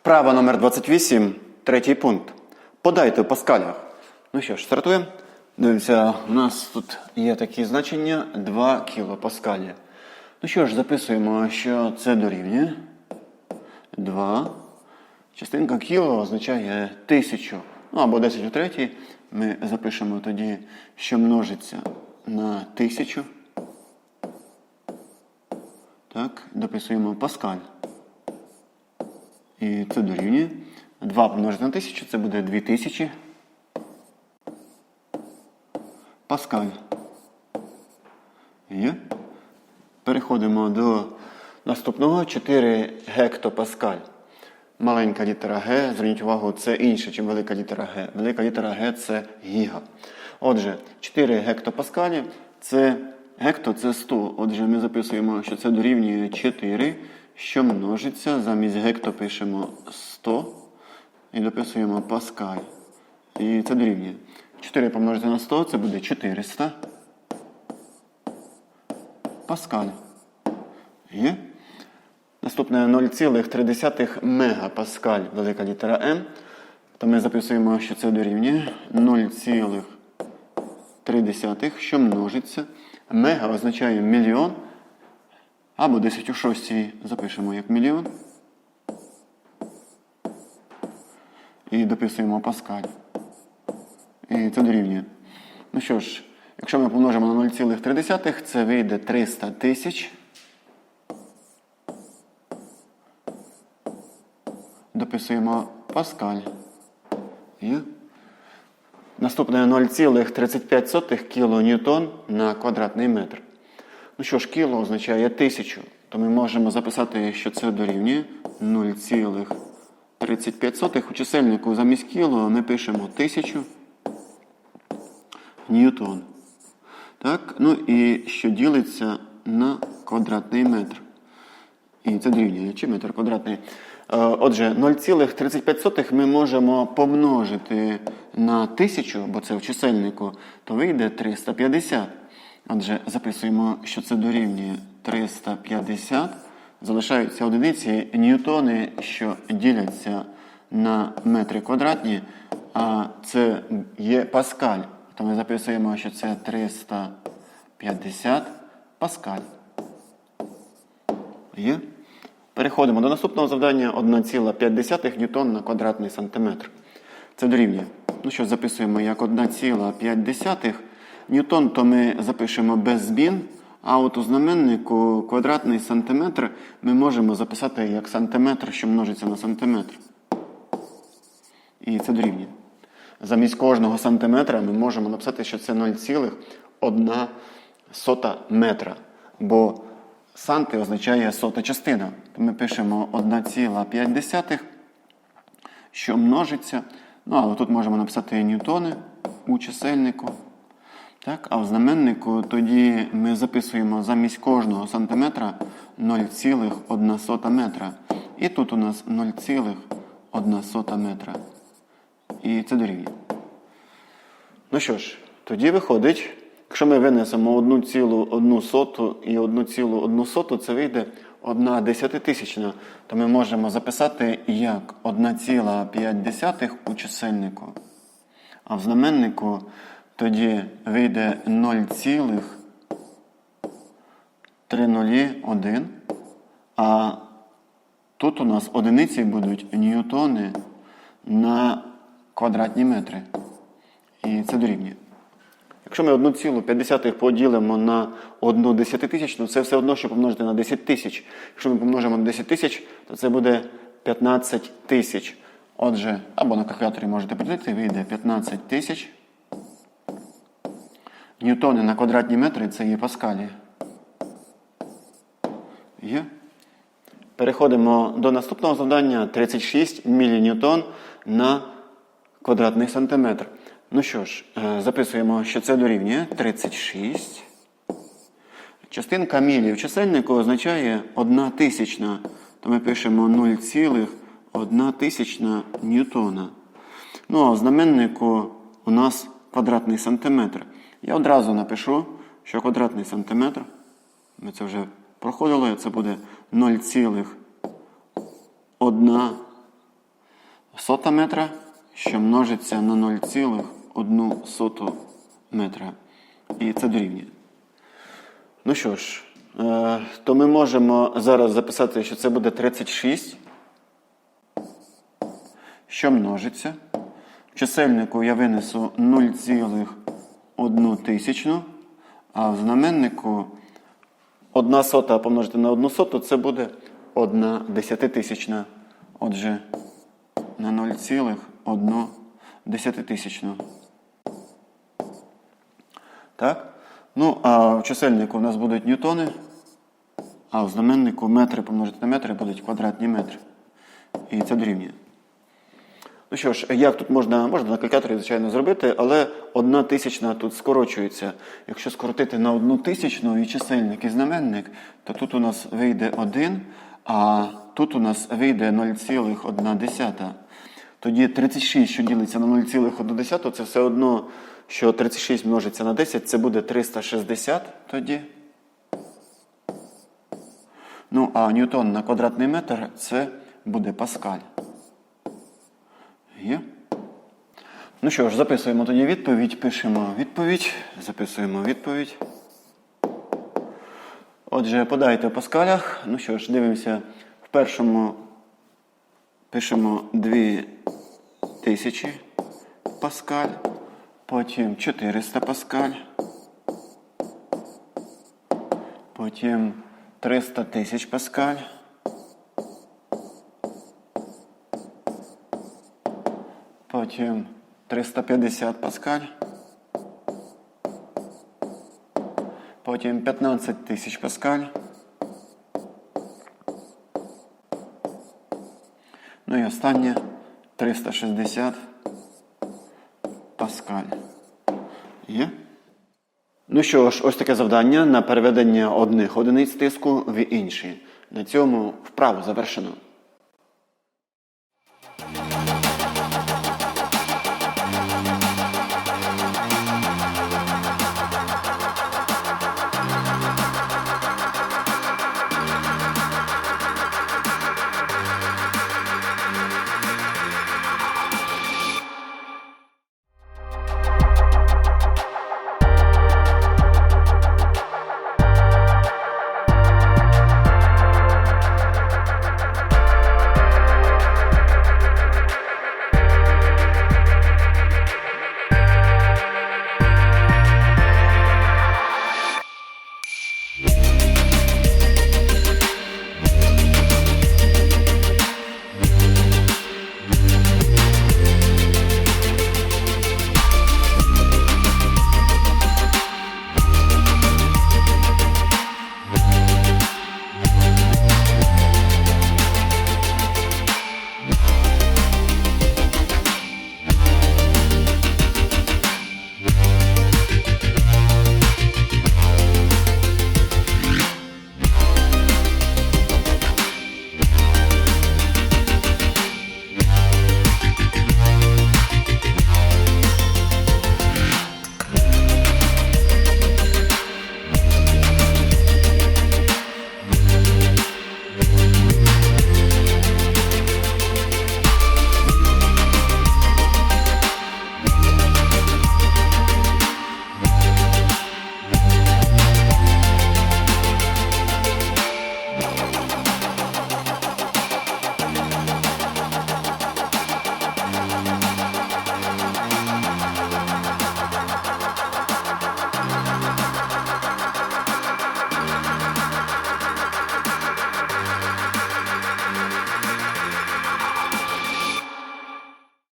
Вправа номер 28, третій пункт. Подайте в паскалях. Ну що ж, стартуємо. Дивимося, у нас тут є такі значення 2 кілопаскалі. Ну що ж, записуємо, що це дорівнює 2. Частинка кіло означає 1000. Ну або 10 у третій. Ми запишемо тоді, що множиться на 1000. Так, дописуємо паскаль. І це дорівнює. 2 помножити на 1000 це буде 2000. Паскаль. Є. Переходимо до наступного 4 гектопаскаль. Маленька літера Г, зверніть увагу, це інше, ніж велика літера Г. Велика літера Г це гіга. Отже, 4 гектопаскалі це гекто це 100. Отже, ми записуємо, що це дорівнює 4, що множиться. Замість гекто пишемо 100 і дописуємо паскаль. І це дорівнює. 4 помножити на 100 це буде 400. Паскаль. Є? Наступне 0,3 мегапаскаль, велика літера М. То ми записуємо, що це дорівнює 0,3, що множиться. Мега означає мільйон. Або 10 у 6 запишемо як мільйон. І дописуємо паскаль. І це дорівнює. Ну що ж, якщо ми помножимо на 0,3, це вийде 300 тисяч. Дописуємо паскаль. Є. Наступне 0,35 кілоньютон на квадратний метр. Ну що ж, кіло означає тисячу, то ми можемо записати, що це дорівнює 0,35 у чисельнику замість кіло ми пишемо тисячу ньютон. Так, ну і що ділиться на квадратний метр. І це дорівнює чи метр квадратний. Е, Отже, 0,35 ми можемо помножити на 1000, бо це в чисельнику, то вийде 350. Отже, записуємо, що це дорівнює 350. Залишаються одиниці ньютони, що діляться на метри квадратні, а це є паскаль. То ми записуємо, що це 350 паскаль. Є? Переходимо до наступного завдання 1,5 ньютон на квадратний сантиметр. Це дорівнює. Ну що, записуємо як 1,5 ньютон, то ми запишемо без змін. А от у знаменнику квадратний сантиметр ми можемо записати як сантиметр, що множиться на сантиметр. І це дорівнює. Замість кожного сантиметра ми можемо написати, що це 0,1 метра. Бо санти означає сота частина. То ми пишемо 1,5, що множиться. Ну, але тут можемо написати ньютони у чисельнику. Так, А в знаменнику тоді ми записуємо замість кожного сантиметра 0,1 метра. І тут у нас 0,1 метра. І це дорівнює. Ну що ж, тоді виходить, якщо ми винесемо 1,1 і 1,1 це вийде 1 десятитисячна, то ми можемо записати як 1,5 у чисельнику. А в знаменнику тоді вийде 0,301. А тут у нас одиниці будуть ньютони на квадратні метри. І це дорівнює. Якщо ми 1,5 поділимо на 1 десятитисячну, це все одно, що помножити на 10 тисяч. Якщо ми помножимо на 10 тисяч, то це буде 15 тисяч. Отже, або на калькуляторі можете поділити, вийде 15 тисяч. Ньютони на квадратні метри це є паскалі. Є. Переходимо до наступного завдання 36 міліньютон на квадратний сантиметр. Ну що ж, е, записуємо, що це дорівнює 36. Частинка мілі в чисельнику означає 1 тисячна. То ми пишемо 0,1 тисячна ньютона. Ну а в знаменнику у нас квадратний сантиметр. Я одразу напишу, що квадратний сантиметр, ми це вже проходили, це буде 0,1 сота метра, що множиться на 0,1 соту метра. І це дорівнює. Ну що ж, е, то ми можемо зараз записати, що це буде 36, що множиться. В чисельнику я винесу 0,1 тисячну, а в знаменнику 1 сота помножити на 1 соту це буде 1 десятитисячна. Отже, на 0,1 десятитисячну. Так? Ну, а в чисельнику у нас будуть ньютони, а в знаменнику метри помножити на метри будуть квадратні метри. І це дорівнює. Ну що ж, як тут можна, можна на калькуляторі, звичайно, зробити, але одна тисячна тут скорочується. Якщо скоротити на одну тисячну і чисельник, і знаменник, то тут у нас вийде 1, а тут у нас вийде 0,1. Тоді 36, що ділиться на 0,1, це все одно, що 36 множиться на 10, це буде 360 тоді. Ну, а ньютон на квадратний метр це буде паскаль. Є? Ну що ж, записуємо тоді відповідь, пишемо відповідь, записуємо відповідь. Отже, подайте в паскалях. Ну що ж, дивимося. В першому пишемо 2000 паскаль, потім 400 паскаль, потім 300 тисяч паскаль. Потім 350 паскаль. Потім 15 тисяч паскаль. Ну і останнє 360 паскаль. Є? Ну що ж, ось таке завдання на переведення одних одиниць тиску в інші. На цьому вправу завершено.